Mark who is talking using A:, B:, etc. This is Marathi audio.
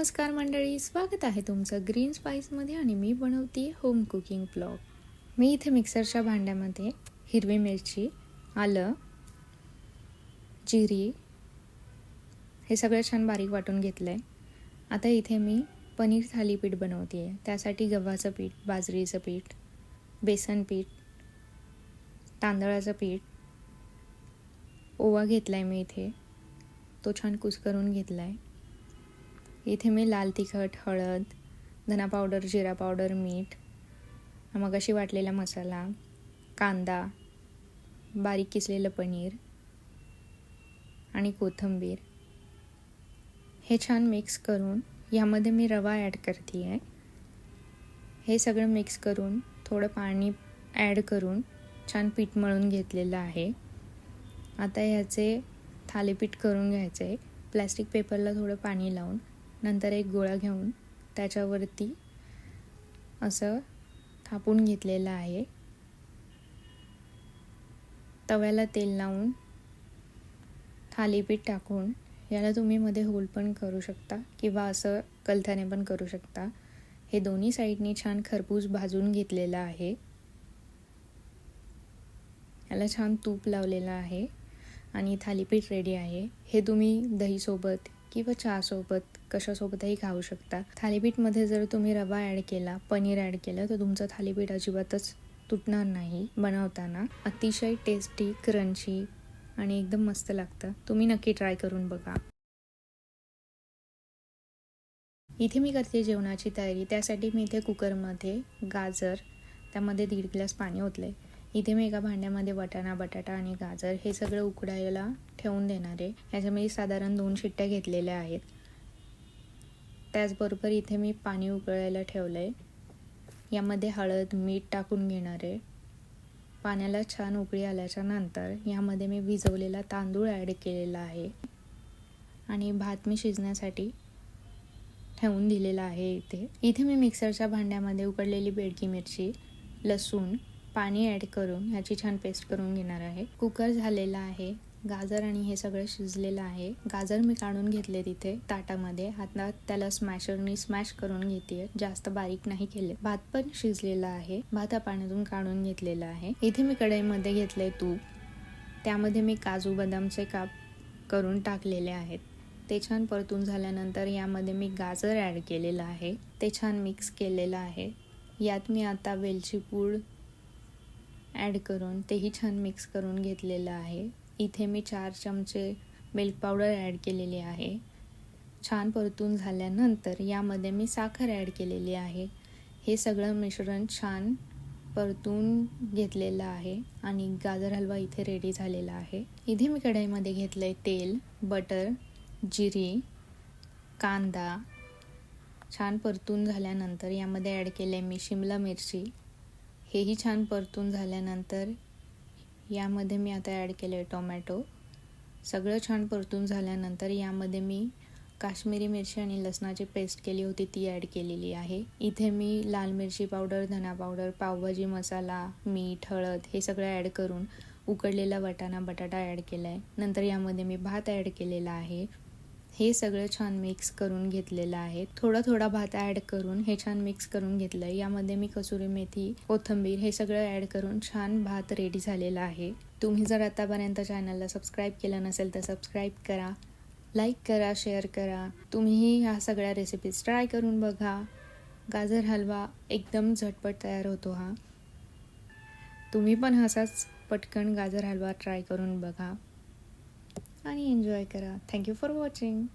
A: नमस्कार मंडळी स्वागत आहे तुमचं ग्रीन स्पाईसमध्ये आणि मी बनवते होम कुकिंग ब्लॉग मी इथे मिक्सरच्या भांड्यामध्ये हिरवी मिरची आलं जिरी हे सगळं छान बारीक वाटून घेतलं आहे आता इथे मी पनीर थालीपीठ बनवते आहे त्यासाठी गव्हाचं पीठ बाजरीचं पीठ बेसन पीठ तांदळाचं पीठ ओवा घेतला आहे मी इथे. तो छान कुस्करून घेतला आहे इथे मी लाल तिखट हळद धना पावडर जिरा पावडर मीठ मग अशी वाटलेला मसाला कांदा बारीक किसलेलं पनीर आणि कोथिंबीर. हे छान मिक्स करून यामध्ये मी रवा ॲड करते आहे हे सगळं मिक्स करून थोडं पाणी ॲड करून छान पीठ मळून घेतलेलं आहे. आता ह्याचे थालीपीठ करून घ्यायचे आहे प्लॅस्टिक पेपरला थोडं पाणी लावून नंतर एक गोळा घेऊन त्याच्यावरती असं थापून घेतलेलं आहे. तव्याला तेल लावून थालीपीठ टाकून याला तुम्ही मध्ये होल पण करू शकता किंवा असं कलथ्याने पण करू शकता. हे दोन्ही साईडनी छान खरपूस भाजून घेतलेलं आहे. याला छान तूप लावलेलं आहे आणि थालीपीठ रेडी आहे. हे तुम्ही दहीसोबत किंवा चहासोबत कशासोबतही खाऊ शकता. थालीपीठमध्ये जर तुम्ही रवा ॲड केला पनीर ॲड केलं तर तुमचं थालीपीठ अजिबातच तुटणार नाही बनवताना. अतिशय टेस्टी क्रंची आणि एकदम मस्त लागतं. तुम्ही नक्की ट्राय करून बघा. इथे मी करते जेवणाची तयारी. त्यासाठी मी इथे कुकरमध्ये गाजर त्यामध्ये दीड ग्लास पाणी ओतले इथे मी एका भांड्यामध्ये वटाणा बटाटा आणि गाजर हे सगळं उकडायला ठेवून देणार आहे. ह्याच्यामध्ये साधारण दोन शिट्ट्या घेतलेल्या आहेत. त्याचबरोबर इथे मी पाणी उकळायला ठेवलं आहे यामध्ये हळद मीठ टाकून घेणार आहे. पाण्याला छान उकळी आल्याच्यानंतर यामध्ये मी भिजवलेला तांदूळ ॲड केलेला आहे. आणि भात मी शिजण्यासाठी ठेवून दिलेला आहे इथे. इथे मी मिक्सरच्या भांड्यामध्ये उकडलेली बेडकी मिरची लसूण पाणी ॲड करून ह्याची छान पेस्ट करून घेणार आहे. कुकर झालेला आहे. गाजर आणि हे सगळं शिजलेलं आहे. गाजर मी काढून घेतले तिथे ताटामध्ये. हातात त्याला स्मॅशरनी स्मॅश करून घेते जास्त बारीक नाही केले. भात पण शिजलेला आहे. भात पाण्यातून काढून घेतलेला आहे. इथे मी कढईमध्ये घेतले तूप. त्यामध्ये मी काजू बदामचे काप करून टाकलेले आहेत. ते छान परतून झाल्यानंतर यामध्ये मी गाजर ॲड केलेलं आहे. ते छान मिक्स केलेलं आहे. यात मी आता वेलची पूड ॲड करून तेही छान मिक्स करून घेतलेलं आहे. इथे मी चार चमचे मिल्क पावडर ॲड केलेली आहे. छान परतून झाल्यानंतर यामध्ये मी साखर ॲड केलेली आहे. हे सगळं मिश्रण छान परतून घेतलेलं आहे आणि गाजर हलवा इथे रेडी झालेला आहे. इथे मी कढईमध्ये घेतलं आहे तेल बटर जिरी कांदा. छान परतून झाल्यानंतर यामध्ये ॲड केलं आहे मी शिमला मिरची. हेही छान परतून झाल्यानंतर यामध्ये मी आता ॲड केलं आहे टोमॅटो. सगळं छान परतून झाल्यानंतर यामध्ये मी काश्मीरी मिरची आणि लसणाची पेस्ट केली होती ती ॲड केलेली आहे. इथे मी लाल मिरची पावडर धना पावडर पावभाजी मसाला मीठ हळद हे सगळं ॲड करून उकडलेला वटाणा बटाटा ॲड केला आहे नंतर यामध्ये मी भात ॲड केलेला आहे. हे सगळं छान मिक्स करून घेतलेलं आहे. थोडा थोडा भात ॲड करून हे छान मिक्स करून घेतलं आहे यामध्ये मी कसुरी मेथी कोथंबीर हे सगळं ॲड करून छान भात रेडी झालेला आहे. तुम्ही जर आतापर्यंत चॅनलला सबस्क्राईब केलं नसेल तर सबस्क्राईब करा लाईक करा शेअर करा. तुम्हीही ह्या सगळ्या रेसिपीज ट्राय करून बघा. गाजर हलवा एकदम झटपट तयार होतो हा. तुम्ही पण असाच पटकन गाजर हलवा ट्राय करून बघा. 많이 enjoy から Thank you for watching